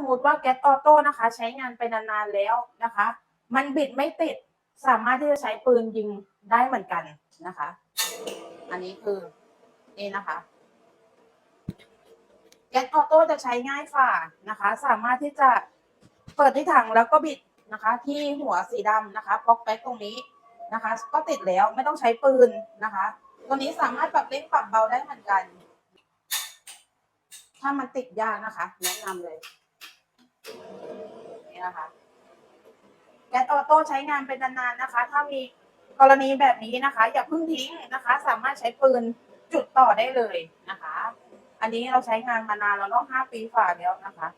มมติว่าแก๊สออโต้นะคะ ใช้งานไปนานๆแล้วนะคะ มันบิดไม่ติดสามารถที่จะใช้ปืนยิงได้เหมือนกันนะคะ อันนี้คือนี่นะคะแก๊สออโต้จะใช้ง่ายฝ่านะคะ สามารถที่จะเปิดที่ถังแล้วก็บิดนะคะ ที่หัวสีดำนะคะป๊อกแป๊กตรงนี้นะคะ ก็ติดแล้วไม่ต้องใช้ปืนนะคะตัวนี้สามารถปรับเล็กปรับเบาได้เหมือนกัน ถ้ามันติดยากนะคะ แนะนำเลย นี่นะคะแก๊สออโต้ใช้งานเป็นนานๆนะคะ ถ้ามีกรณีแบบนี้นะคะ อย่าเพิ่งทิ้งนะคะ สามารถใช้ปืนจุดต่อได้เลยนะคะ อันนี้เราใช้งานมานานแล้วเนาะห้าปีฝ่าแล้วนะคะ